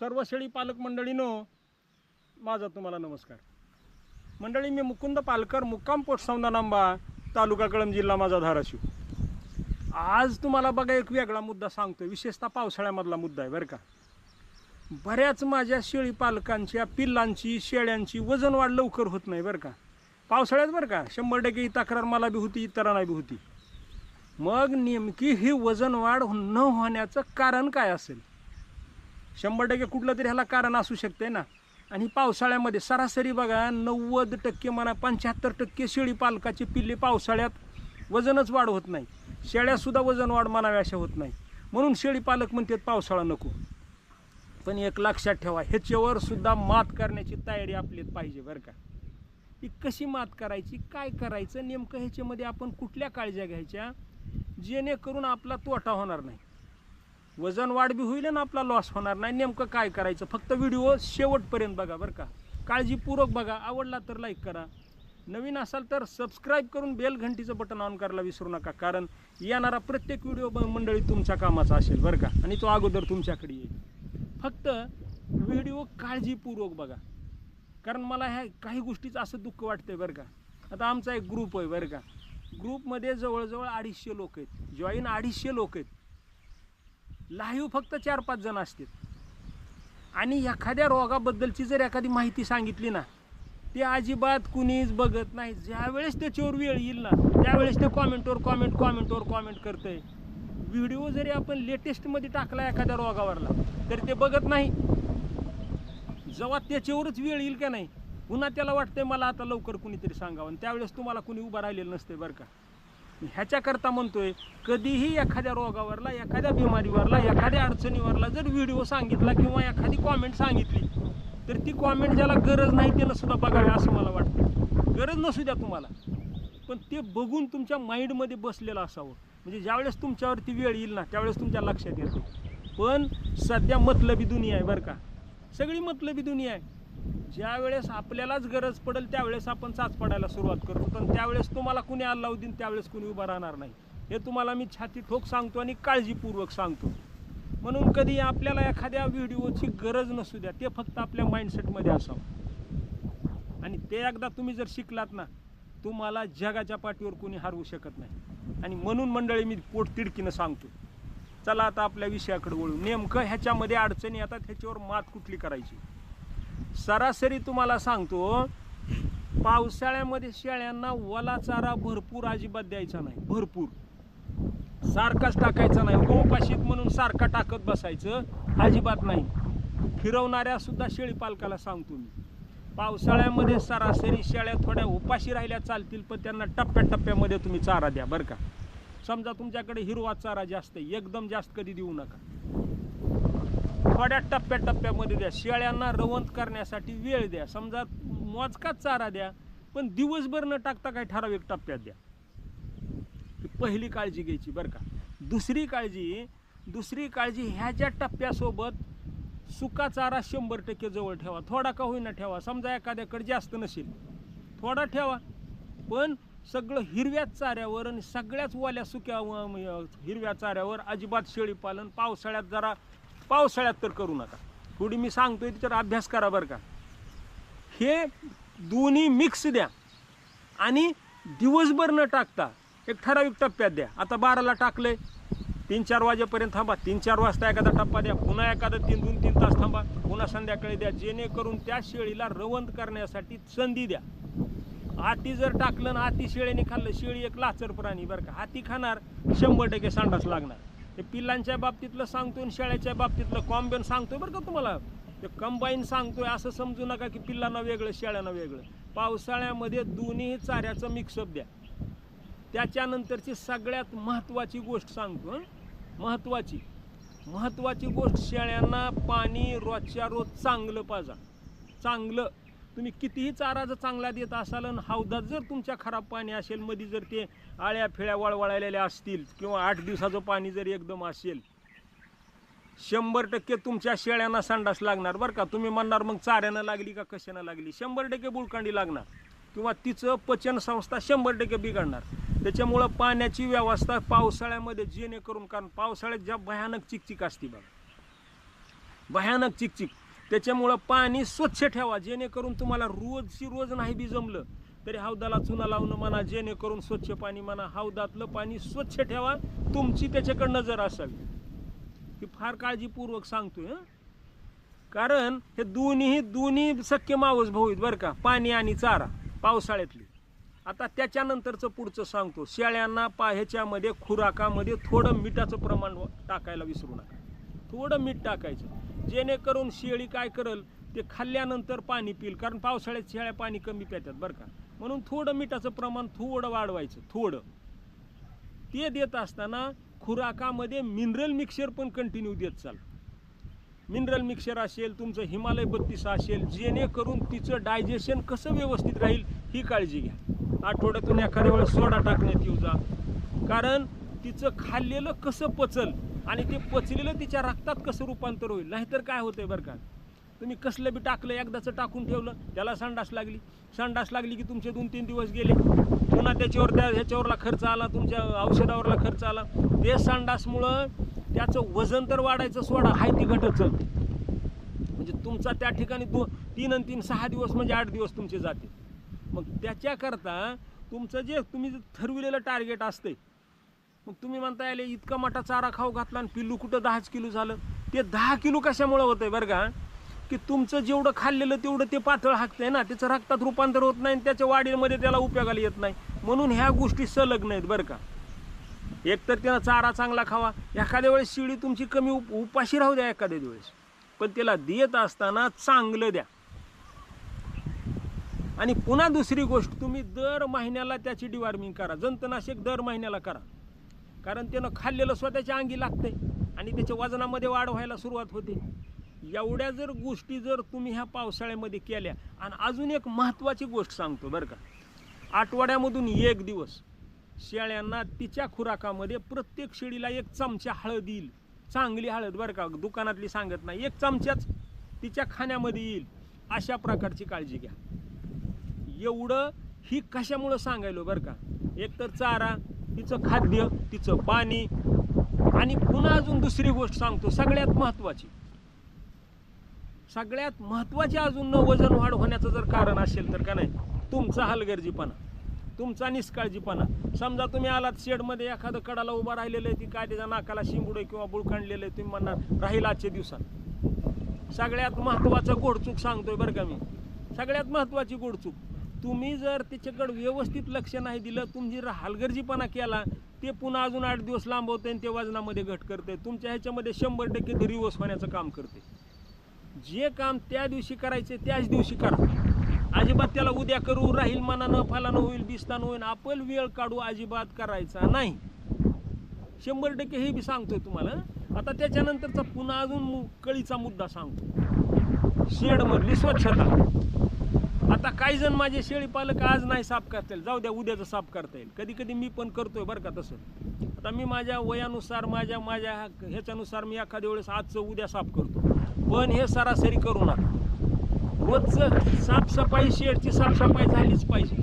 सर्व शेळी पालक मंडळीनो माझा तुम्हाला नमस्कार. मंडळी मी मुकुंद पालकर मुक्काम पोट सौंदानांबा तालुका कळम जिल्हा माझा धाराशिव. आज तुम्हाला बघा एक वेगळा मुद्दा सांगतो विशेषतः पावसाळ्यामधला मुद्दा आहे बरं का? बऱ्याच माझ्या शेळी पालकांच्या पिल्लांची शेळ्यांची वजन वाढ लवकर होत नाही बरं का? पावसाळ्यात बरं का? शंभर टक्के ही तक्रार मला बी होती इतरांना बी होती. मग नेमकी ही वजन वाढ न होण्याचं कारण काय असेल? शंभर टक्के कुठलं तरी ह्याला कारण असू शकते ना. आणि पावसाळ्यामध्ये सरासरी बघा नव्वद टक्के म्हणा पंच्याहत्तर टक्के शेळी पालकाचे पिल्ले पावसाळ्यात वजनच वाढ होत नाही. शेळ्यासुद्धा वजन वाढ म्हणावी अशा होत नाही. म्हणून शेळी पालक म्हणतात पावसाळा नको. पण एक लक्षात ठेवा ह्याच्यावर सुद्धा मात करण्याची तयारी आपली पाहिजे बरं का. ती कशी मात करायची काय करायचं नेमकं ह्याच्यामध्ये आपण कुठल्या काळज्या घ्यायच्या जेणेकरून आपला तोटा होणार नाही. वजन वाढ बी होईल ना आपला लॉस होणार नाही. नेमकं काय करायचं? फक्त व्हिडिओ शेवटपर्यंत बघा बरं का. काळजीपूर्वक बघा. आवडला तर लाईक करा. नवीन असाल तर सबस्क्राईब करून बेल घंटीचं बटन ऑन करायला विसरू नका. कारण येणारा प्रत्येक व्हिडिओ मंडळी तुमच्या कामाचा असेल बरं का. आणि तो अगोदर तुमच्याकडे येईल. फक्त व्हिडिओ काळजीपूर्वक बघा. कारण मला ह्या काही गोष्टीचं असं दुःख वाटतंय बरं का. आता आमचा एक ग्रुप आहे बरं का. ग्रुपमध्ये जवळजवळ अडीचशे लोक आहेत. जॉईन अडीचशे लोक आहेत. लाईव्ह फक्त चार पाच जण असतात आणि एखाद्या रोगाबद्दलची जर एखादी माहिती सांगितली ना ते अजिबात कुणीच बघत नाही. ज्यावेळेस त्याच्यावर वेळ येईल ना त्यावेळेस ते कॉमेंटवर कॉमेंट कॉमेंटवर कॉमेंट करतंय. व्हिडिओ जरी आपण लेटेस्टमध्ये टाकला एखाद्या रोगावरला तर ते बघत नाही. जेव्हा त्याच्यावरच वेळ येईल का नाही पुन्हा त्याला वाटतंय मला आता लवकर कुणीतरी सांगावं. आणि त्यावेळेस तुम्हाला कुणी उभं राहिलेलं नसते बरं का. ह्याच्याकरता म्हणतोय कधीही एखाद्या रोगावरला एखाद्या बिमारीवरला एखाद्या अडचणीवरला जर व्हिडिओ सांगितला किंवा एखादी कॉमेंट सांगितली तर ती कॉमेंट ज्याला गरज नाही त्याला सुद्धा बघावी असं मला वाटतं. गरज नसू द्या तुम्हाला. पण ते बघून तुमच्या माइंडमध्ये बसलेलं असावं. म्हणजे ज्यावेळेस तुमच्यावरती वेळ येईल ना त्यावेळेस तुमच्या लक्षात येतं. पण सध्या मतलबी दुनिया आहे बरं का. सगळी मतलबी दुनिया आहे. ज्यावेळेस आपल्यालाच गरज पडेल त्यावेळेस आपण चाच पडायला सुरुवात करतो. पण त्यावेळेस तुम्हाला कुणी अल्लाव देईन त्यावेळेस कुणी उभा राहणार नाही. हे तुम्हाला मी छाती ठोक सांगतो आणि काळजीपूर्वक सांगतो. म्हणून कधी आपल्याला एखाद्या व्हिडिओची गरज नसू द्या ते फक्त आपल्या माइंडसेटमध्ये असावं. आणि ते एकदा तुम्ही जर शिकलात ना तुम्हाला जगाच्या पाठीवर कोणी हरवू शकत नाही. आणि म्हणून मंडळी मी पोट तिडकीनं सांगतो. चला आता आपल्या विषयाकडे वळू. नेमकं ह्याच्यामध्ये अडचणी येतात ह्याच्यावर मात कुठली करायची? सरासरी तुम्हाला सांगतो पावसाळ्यामध्ये शेळ्यांना वला चारा भरपूर अजिबात द्यायचा नाही. भरपूर. सारखाच टाकायचा नाही. उपाशीत म्हणून सारखा टाकत बसायचं अजिबात नाही. फिरवणाऱ्या सुद्धा शेळी पालकाला सांगतो मी. पावसाळ्यामध्ये सरासरी शेळ्या थोड्या उपाशी राहिल्या चालतील पण त्यांना टप्प्याटप्प्यामध्ये तुम्ही चारा द्या बरं का. समजा तुमच्याकडे हिरवा चारा जास्त आहे एकदम जास्त कधी देऊ नका. थोड्या टप्प्याटप्प्यामध्ये द्या. शेळ्यांना रवंत करण्यासाठी वेळ द्या. समजा मोजकाच चारा द्या पण दिवसभर न टाकता काही ठराविक टप्प्यात द्या. पहिली काळजी घ्यायची बरं का. दुसरी काळजी दुसरी काळजी ह्याच्या टप्प्यासोबत सुका चारा शंभर टक्के जवळ ठेवा. थोडा का होईना ठेवा. समजा एखाद्याकडे जास्त नसेल थोडा ठेवा. पण सगळं हिरव्याच चाऱ्यावर आणि सगळ्याच वाल्या सुक्या हिरव्या चाऱ्यावर अजिबात शेळी पालन पावसाळ्यात जरा पावसाळ्यात तर करू नका. थोडी मी सांगतोय त्याच्यावर अभ्यास करा बरं का. हे दोन्ही मिक्स द्या आणि दिवसभर न टाकता एक ठराविक टप्प्यात द्या. आता बाराला टाकलंय. तीन चार वाजेपर्यंत थांबा. तीन चार वाजता एखादा टप्पा द्या. पुन्हा एखादा तीन दोन तीन तास थांबा. पुन्हा संध्याकाळी द्या. जेणेकरून त्या शेळीला रवंत करण्यासाठी संधी द्या. हाती जर टाकलं ना हाती शेळीने खाल्लं शेळी एक लाचर प्राणी बरं का. हाती खाणार शंभर टक्के सांडाच लागणार. ते पिल्लांच्या बाबतीतलं सांगतो आणि शेळ्याच्या बाबतीतलं कॉम्बेन सांगतोय बरं का तुम्हाला? ते कंबाईन सांगतोय असं समजू नका की पिल्लांना वेगळं शेळ्यांना वेगळं. पावसाळ्यामध्ये दोन्ही चाऱ्याचं मिक्सअप द्या. त्याच्यानंतरची सगळ्यात महत्त्वाची गोष्ट सांगतो महत्त्वाची महत्त्वाची गोष्ट शेळ्यांना पाणी रोजच्या रोज चांगलं पाजा. चांगलं. तुम्ही कितीही चारा जर चांगला देत असाल आणि हौदात जर तुमच्या खराब पाणी असेल मध्ये जर ते आळ्या फिळ्या वळवळलेल्या असतील किंवा आठ दिवसाचं पाणी जर एकदम असेल शंभर टक्के तुमच्या शेळ्यांना संडास लागणार बरं का. तुम्ही म्हणणार मग चाऱ्यानं लागली का कशानं लागली? शंभर टक्के बुळकांडी लागणार. किंवा तिचं पचन संस्था शंभर टक्के बिघडणार. त्याच्यामुळं पाण्याची व्यवस्था पावसाळ्यामध्ये जेणेकरून कारण पावसाळ्यात ज्या भयानक चिकचिक असते बघा. भयानक चिकचिक. त्याच्यामुळं पाणी स्वच्छ ठेवा जेणेकरून तुम्हाला रोजची रोज नाही बी जमलं तरी हौदाला चुना लावणं म्हणा जेणेकरून स्वच्छ पाणी म्हणा हौदातलं पाणी स्वच्छ ठेवा तुमची त्याच्याकडे नजर असावी. ही फार काळजीपूर्वक सांगतोय हं. कारण हे दोन्ही दोन्ही सख्य मावस भाऊ आहेत बरं का पाणी आणि चारा पावसाळ्यातली. आता त्याच्यानंतरचं पुढचं सांगतो शेळ्यांना पा ह्याच्यामध्ये खुराकामध्ये थोडं मिठाचं प्रमाण टाकायला विसरू नका. थोडं मीठ टाकायचं. जेणेकरून शेळी काय करल ते खाल्ल्यानंतर पाणी पिल. कारण पावसाळ्यात शेळ्या पाणी कमी पितात बरं का. म्हणून थोडं मिठाचं प्रमाण थोडं वाढवायचं थोडं. ते देत असताना खुराकामध्ये मिनरल मिक्सर पण कंटिन्यू देत चाल. मिनरल मिक्सर असेल तुमचं हिमालय बत्तीस असेल जेणेकरून तिचं डायजेशन कसं व्यवस्थित राहील ही काळजी घ्या. आठवड्यातून एखाद्या वेळेस सोडा टाकण्यात येऊ जा. कारण तिचं खाल्लेलं कसं पचल आणि ते पचलेलं तिच्या रक्तात कसं रूपांतर होईल? नाहीतर काय होतंय बरं का? तुम्ही कसलं बी टाकलं एकदाचं टाकून ठेवलं त्याला संडास लागली. संडास लागली की तुमचे दोन तीन दिवस गेले. पुन्हा त्याच्यावर त्या ह्याच्यावरला खर्च आला तुमच्या औषधावरला खर्च आला. ते संडासमुळं त्याचं वजन तर वाढायचं सोडा हाय ती घटत चालते म्हणजे तुमचा त्या ठिकाणी दो तीन आणि तीन सहा दिवस म्हणजे आठ दिवस तुमचे जाते. मग त्याच्याकरता तुमचं जे तुम्ही जे ठरविलेलं टार्गेट असते मग तुम्ही म्हणता यायला इतका मोठा चारा खाऊ घातला आणि पिल्लू कुठं दहाच किलो झालं? ते दहा किलो कशामुळं होतंय बरं का? की तुमचं जेवढं खाल्लेलं तेवढं ते पातळ हाकतंय ना. त्याचं रक्तात रूपांतर होत नाही आणि त्याच्या वाढीमध्ये त्याला उपयोगाला येत नाही. म्हणून ह्या गोष्टी सलग नाहीत बरं का. एक तर त्याला चारा चांगला खावा. एखाद्या वेळेस शिळी तुमची कमी उप उपाशी राहू द्या एखाद्या वेळेस. पण त्याला देत असताना चांगलं द्या. आणि पुन्हा दुसरी गोष्ट तुम्ही दर महिन्याला त्याची डिवार्मिंग करा. जंतनाशक दर महिन्याला करा. कारण त्यानं खाल्लेलं स्वतःच्या अंगी लागतंय आणि त्याच्या वजनामध्ये वाढ व्हायला सुरुवात होते. एवढ्या जर गोष्टी जर तुम्ही ह्या पावसाळ्यामध्ये केल्या आणि अजून एक महत्त्वाची गोष्ट सांगतो बरं का. आठवड्यामधून एक दिवस शेळ्यांना तिच्या खुराकामध्ये प्रत्येक शेळीला एक चमचा हळद येईल. चांगली हळद बरं का दुकानातली सांगत नाही. एक चमचाच तिच्या खाण्यामध्ये येईल. अशा प्रकारची काळजी घ्या. एवढं ही कशामुळं सांगायलो बरं का. एक तर चारा तिचं खाद्य तिचं पाणी आणि पुन्हा अजून दुसरी गोष्ट सांगतो सगळ्यात महत्त्वाची सगळ्यात महत्त्वाची अजून न वजन वाढ होण्याचं जर कारण असेल तर का नाही? तुमचा हलगर्जीपणा तुमचा निष्काळजीपणा. समजा तुम्ही आलात शेडमध्ये एखादं कडाला उभा राहिलेलं आहे ती काय त्याच्या नाकाला शिंबुडे किंवा बुळखांडलेलं आहे तुम्ही म्हणणार राहील आजच्या दिवसात. सगळ्यात महत्त्वाचं गोडचूक सांगतोय बरं का मी. सगळ्यात महत्त्वाची गोडचूक. तुम्ही जर त्याच्याकडे व्यवस्थित लक्ष नाही दिलं तुम्ही जर हलगर्जीपणा केला ते पुन्हा अजून आठ दिवस लांबवते आणि ते वजनामध्ये घट करते तुमच्या ह्याच्यामध्ये शंभर टक्के ते रिवर्स होण्याचं काम करते जे काम त्या दिवशी करायचे त्याच दिवशी करा. अजिबात त्याला उद्या करू राहील मनानं फलानं होईल बिस्तानं होईल आपण वेळ काढू अजिबात करायचा नाही. शंभर टक्के हे बी सांगतोय तुम्हाला आता त्याच्यानंतरचा पुन्हा अजून कळीचा मुद्दा सांगतो. शेडमधली स्वच्छता. आता काही जण माझे शेळी पालक आज नाही साफ करता येईल जाऊ द्या उद्याचं साफ करता येईल. कधी कधी मी पण करतोय बरं का तसं. आता मी माझ्या वयानुसार माझ्या माझ्या ह्याच्यानुसार मी एखाद्या वेळेस आजचं उद्या साफ करतो. पण हे सरासरी करू नका. रोजचं साफसफाई शेडची साफसफाई झालीच पाहिजे.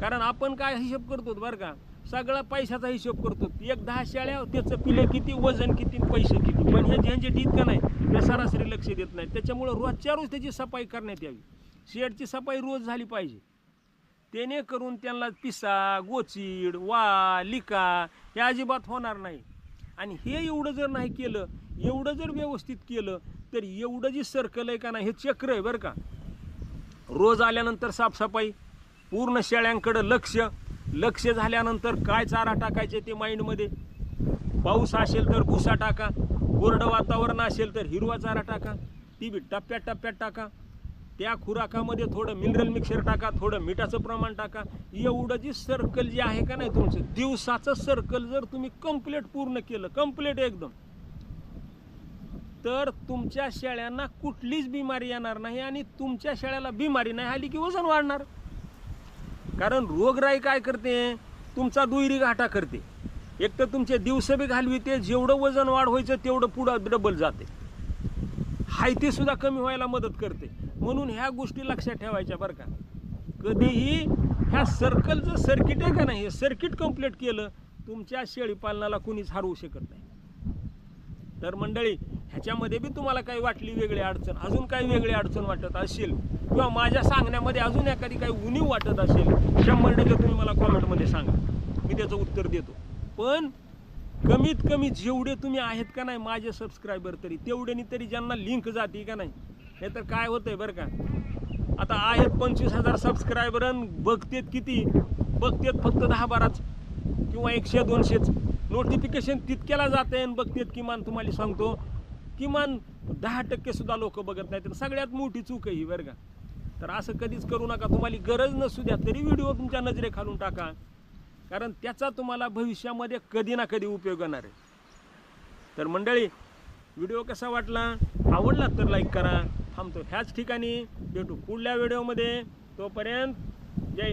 कारण आपण काय हिशोब करतो बरं का? सगळा पैशाचा हिशोब करतो. एक दहा शेळ्या त्याचं पिले किती वजन किती पैसे किती? पण हे ज्यांचे डीत का नाही ते सरासरी लक्ष देत नाही. त्याच्यामुळं रोजच्या रोज त्याची सफाई करण्यात यावी. शेडची सफाई रोज झाली पाहिजे. त्याने करून त्यांना पिसा गोचीड वा लिका हे अजिबात होणार नाही. आणि हे एवढं जर नाही केलं एवढं जर व्यवस्थित केलं तर एवढं जी सर्कल आहे का नाही हे चक्र आहे बरं का. रोज आल्यानंतर साफसफाई पूर्ण शेळ्यांकडं लक्ष. लक्ष झाल्यानंतर काय चारा टाकायचे ते माइंडमध्ये? पाऊस असेल तर भुसा टाका. कोरडं वातावरण असेल तर हिरवा चारा टाका. ती बी टप्प्यात टप्प्यात टाका. त्या खुराकामध्ये थोडं मिनरल मिक्सर टाका थोडं मिठाचं प्रमाण टाका. एवढं जी सर्कल जे आहे का नाही तुमचं दिवसाचं सर्कल जर तुम्ही कंप्लीट पूर्ण केलं कंप्लीट एकदम तर तुमच्या शेळ्यांना कुठलीच बिमारी येणार नाही आणि तुमच्या शेळ्याला बिमारी नाही आली की वजन वाढणार. कारण रोगराई काय करते? तुमचा दुहेरी घाटा करते. एक तर तुमचे दिवस बी घालविते जेवढं वजन वाढ व्हायचं तेवढं पुढं डबल जाते. हायती सुद्धा कमी व्हायला मदत करते. म्हणून ह्या गोष्टी लक्षात ठेवायच्या बरं का. कधीही ह्या सर्कलचं सर्किट आहे का नाही हे सर्किट कंप्लीट केलं तुमच्या शेळीपालनाला कुणीच हरवू शकत नाही. तर मंडळी ह्याच्यामध्ये बी तुम्हाला काही वाटली वेगळी अडचण अजून काही वेगळी अडचण वाटत असेल किंवा माझ्या सांगण्यामध्ये अजून एखादी काही उणीव वाटत असेल शंभर टक्के तुम्ही मला कॉमेंटमध्ये सांगा. मी त्याचं उत्तर देतो. पण कमीत कमी जेवढे तुम्ही आहेत का नाही माझे सबस्क्रायबर तरी तेवढ्यानी तरी ज्यांना लिंक जाते का नाही हे तर काय होतंय बरं का? आता आहेत पंचवीस हजार सबस्क्रायबर बघतेत किती? बघतेत फक्त दहा बाराच किंवा एकशे दोनशेच. नोटिफिकेशन तितक्याला जाते आणि बघतेत किमान तुम्हाला सांगतो किमान दहा टक्के सुद्धा लोक बघत नाहीत. सगळ्यात मोठी चूक आहे ही बरं का? तर असं कधीच करू नका. तुम्हाला गरज नसू द्या तरी व्हिडिओ तुमच्या नजरेखालून टाका. कारण त्याचा तुम्हाला भविष्यामध्ये कधी ना कधी उपयोग होणार आहे. तर मंडळी व्हिडिओ कसा वाटला? आवडला तर लाईक करा. थांबतो. ह्याच ठिकाणी भेटू पुढल्या व्हिडिओमध्ये. तोपर्यंत जय